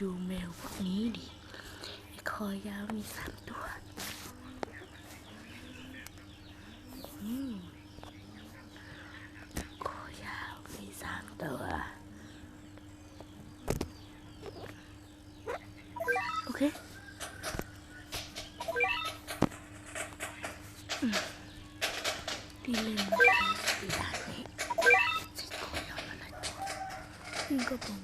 ดูแมวพวกนี้ดิคอยาวมีสามตัวคอยาวมีสามตัว โอเคอืมที่เล่นที่ด่านนี้สิคอยาวมาหลายตัวนี่ก็ผม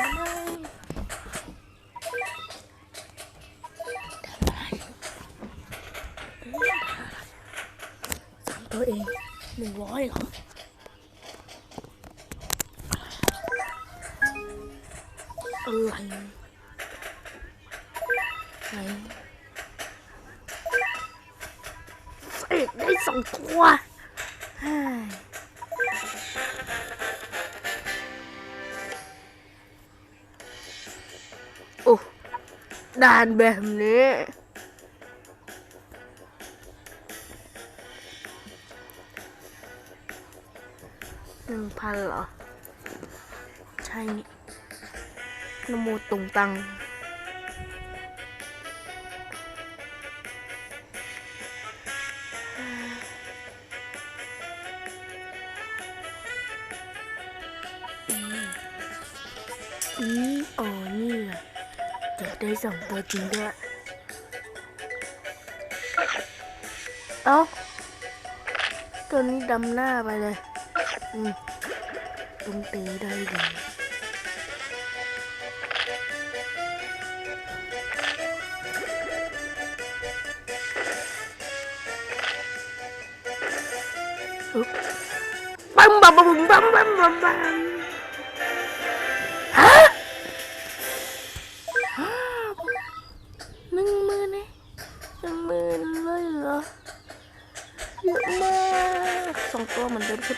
จ ด่านแบบนี้ หนึ่งพันเหรอ ใช่นี่นโมตุงตัง สองตัวจริงด้วย เอ้า ตัวนี้ดำหน้าไปเลย อืมตรงตีได้ดีบัมบัมบัมบัมบัมบัมบัม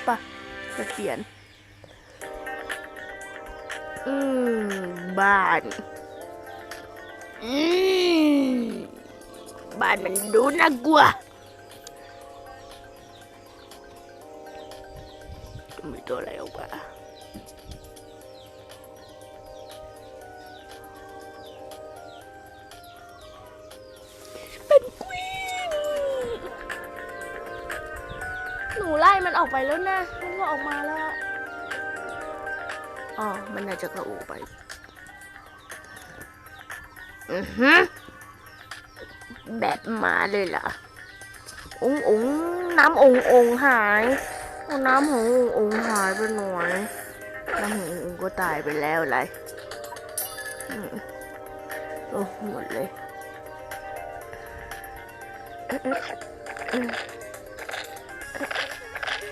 ตัวเหมือนเดิมใช่ปะจ ออกไปแล้วนะมันก็ออกมาแล้วอะอ๋อมันน่าจะกระโอไปอือฮึแบบมาเลยล่ะององน้ำององหายเอาน้ำของององหายไปหน่อยน้ำของององก็ตายไปแล้วอะไรอืมโอ้หมดเลย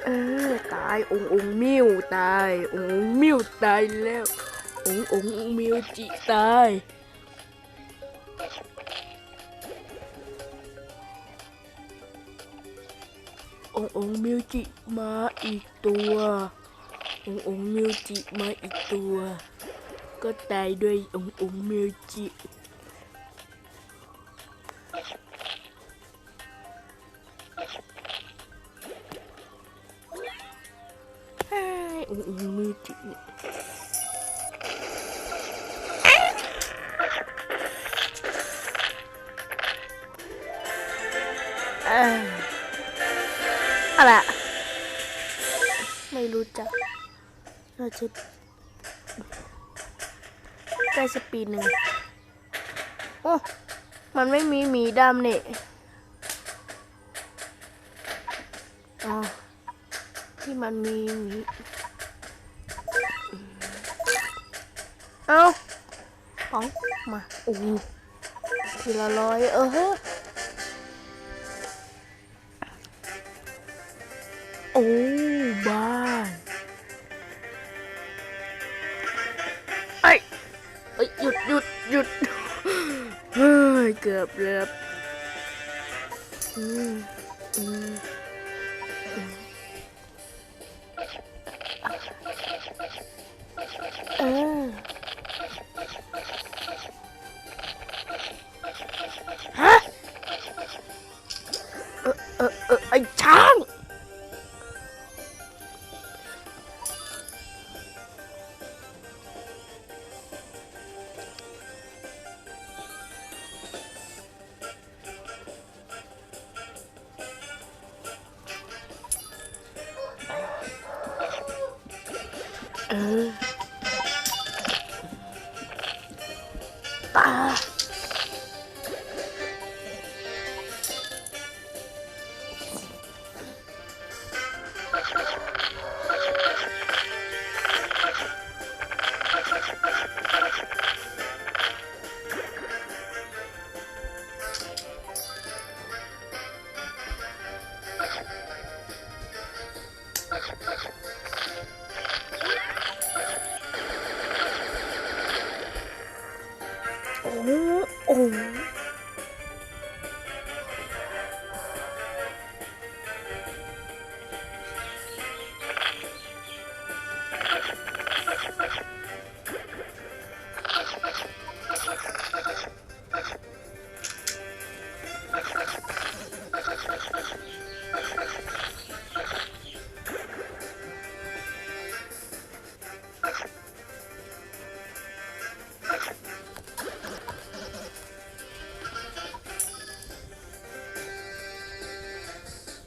เออตายององมิวตายององมิวตายแล้วององมิวจิตายองค์องมิวจิมาอีกตัวองค์องมิวจิมาอีกตัว ก็ตายด้วยองค์องมิวจิ อะไรไม่รู้จักน่าจะใกล้สปีดหนึ่งโอ้มันไม่มีหมีดำเนี่ยอ๋อที่มันมีหมีเอาป๋องมาโอ้โหทีละร้อยเออ โอ้บ้านไอ้ยเอ้ยหยุดหยุดหยุดเฮ้ยเกือบเลือบอืมอืมอืม 嗯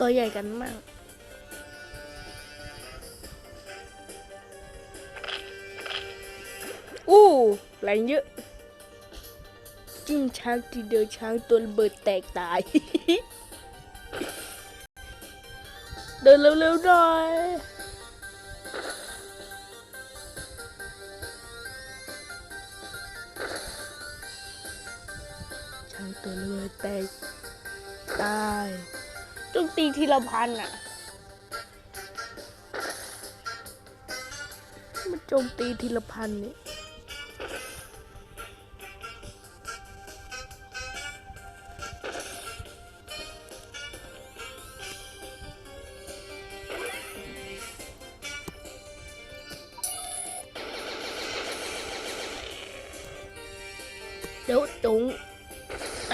ตัวใหญ่กันมากอู้แรงเยอะจิ้งช้างทีเดียวช้างตัวเบิดแตกตาย เดินเร็วๆหน่อยช้างตัวเบิดแตกตาย จงตีทีละพันอะ มันจงตีทีละพันนี่เดี๋ยวจงไอ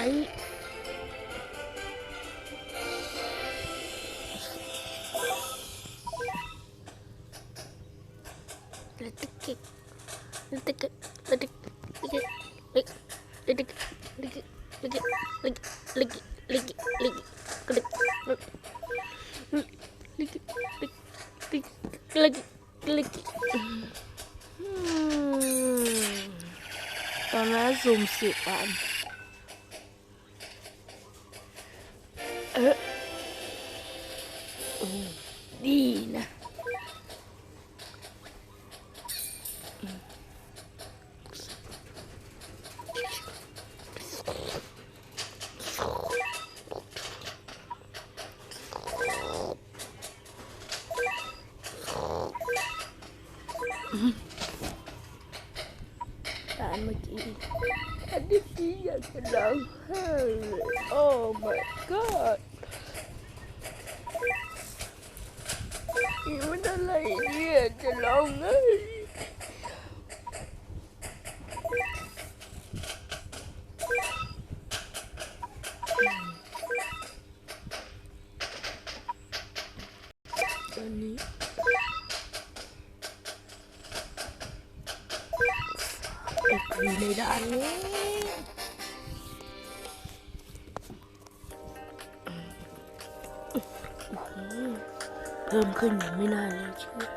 กันเออดีนะ อยู่ในด้านนี้เพิ่มขึ้นอย่างไม่น่าเลยเชื่อ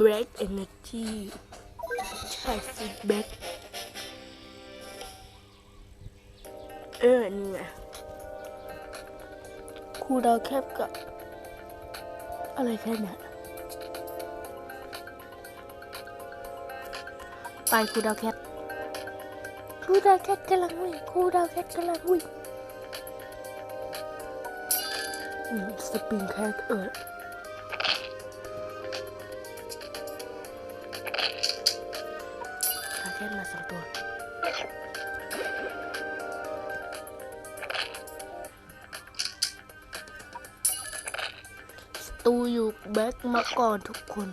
break energy ใช่ feedback เออนี่ไงครูดาวแคบกับ อะไรแค่นั้นไปครูดาวแคทครูดาวแคทกำลังวิ่งครูดาวแคทกำลังวิ่งสปริงแคทเออ ตูอยู่แบ็กมาก่อนทุกคน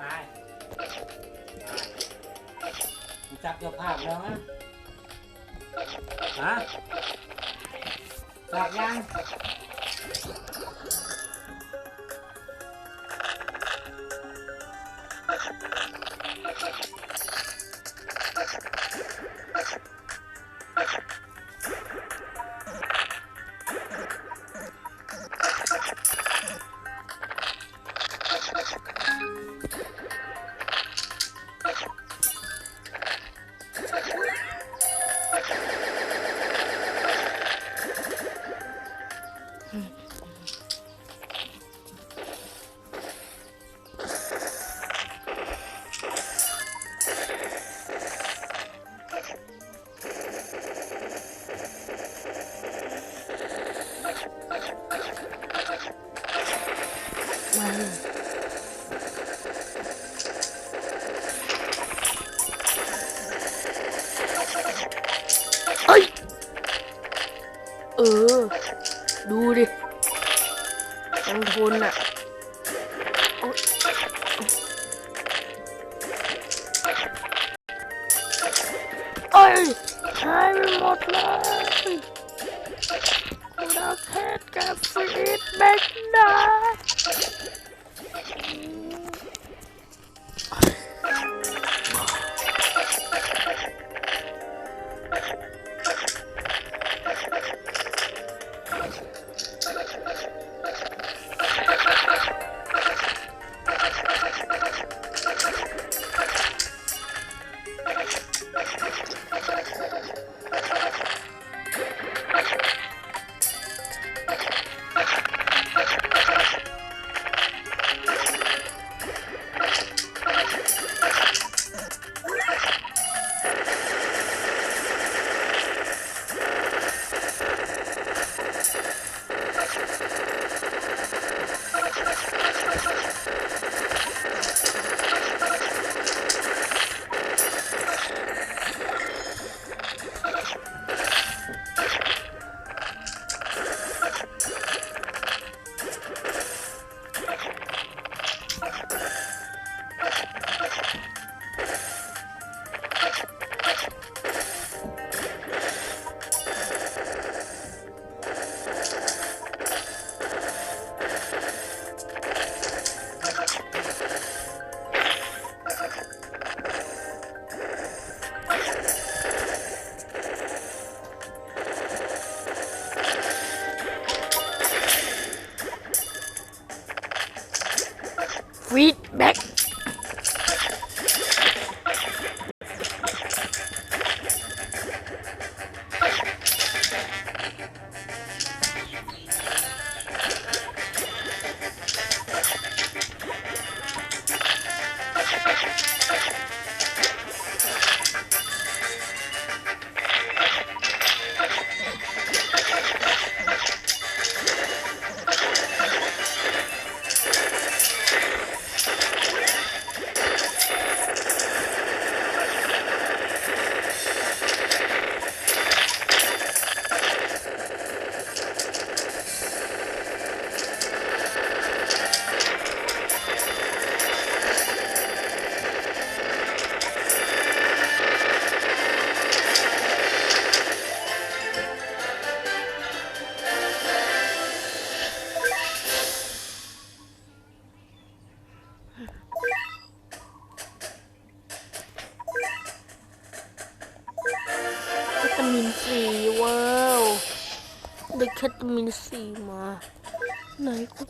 นาจักเจ้าภาพแล้วฮะฮะจับยัง เอ้ย เออ ดูดิยังทนอะ スタート。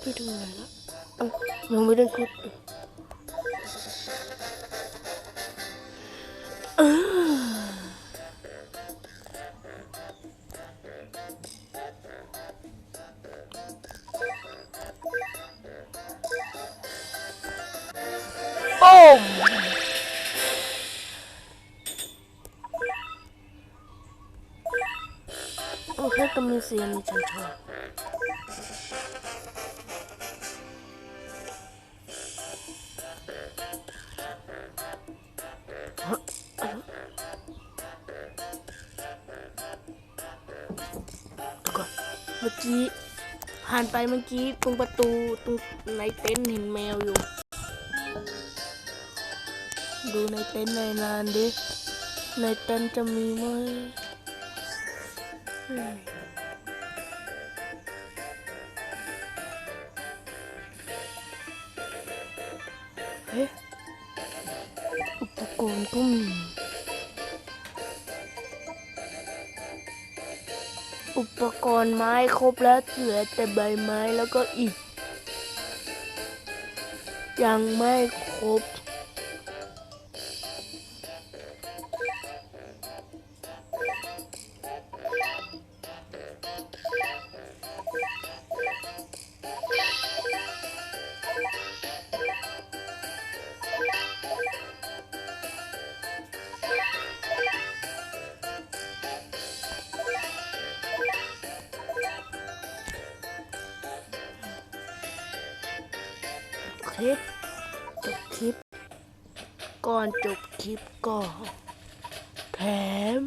ไปดูไหนล้วยังไม่ได้กุดโอ้โอ้ค่ตำมือเสียงฉันชอี้ผ่านไปเมื่อกี้ตรงประตูตรงในเต็นท์เห็นแมวอยู่ ดูในเต็นท์ในนานดิ ในเต็นท์จะมีไหมเฮ้อุปกรณ์ก็มี อุปกรณ์ไม้ครบแล้วเหลือแต่ใบไม้แล้วก็อีก ยังไม่ครบ คลิป จบคลิป ก่อนจบคลิปก็แถม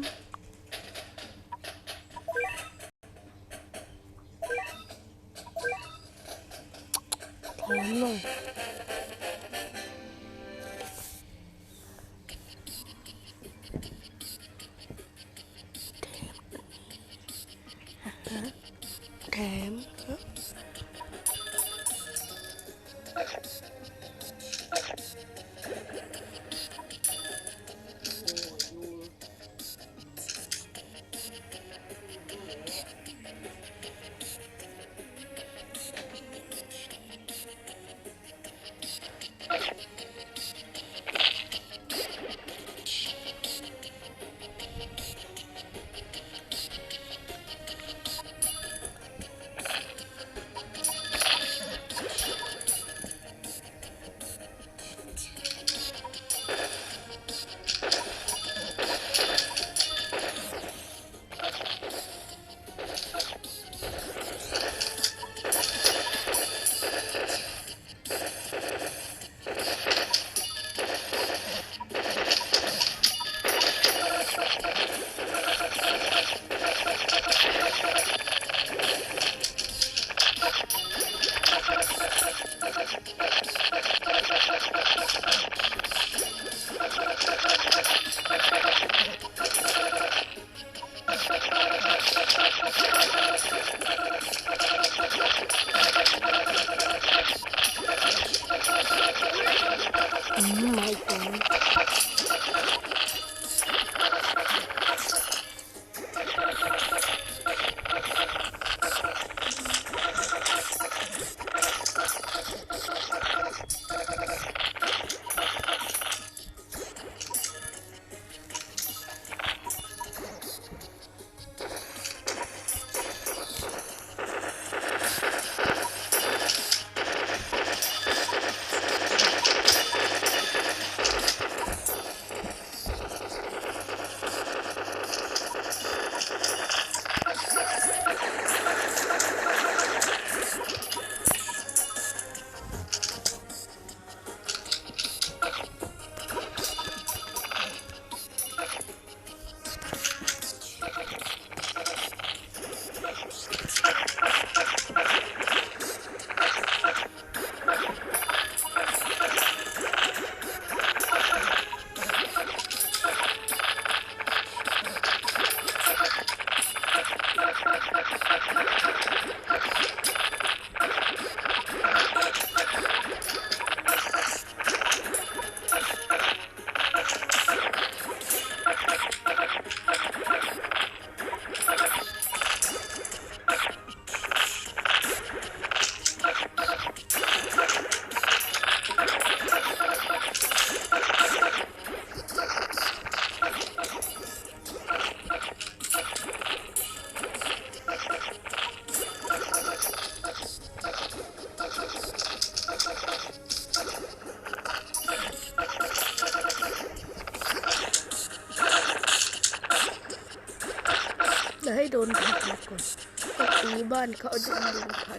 ตีบ้านเขาโดนลุงพั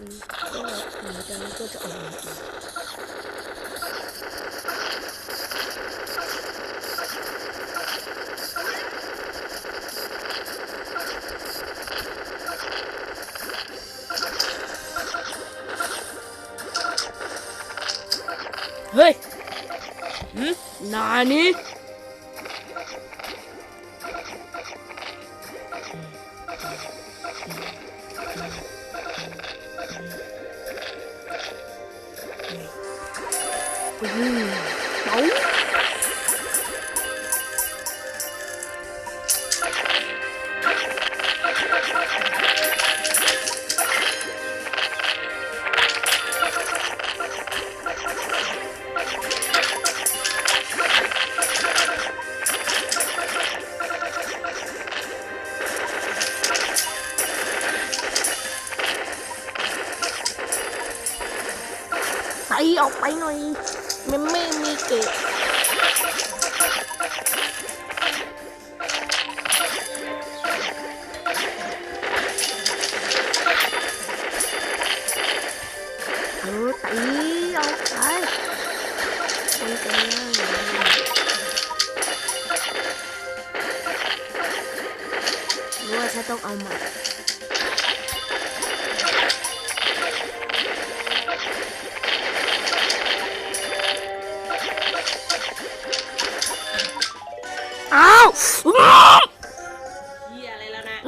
อืมเอา ไปหน่อยมันไม่มีเกะเออตีออกไปคนจะนั่งหรือว่าฉันต้องเอาใหม่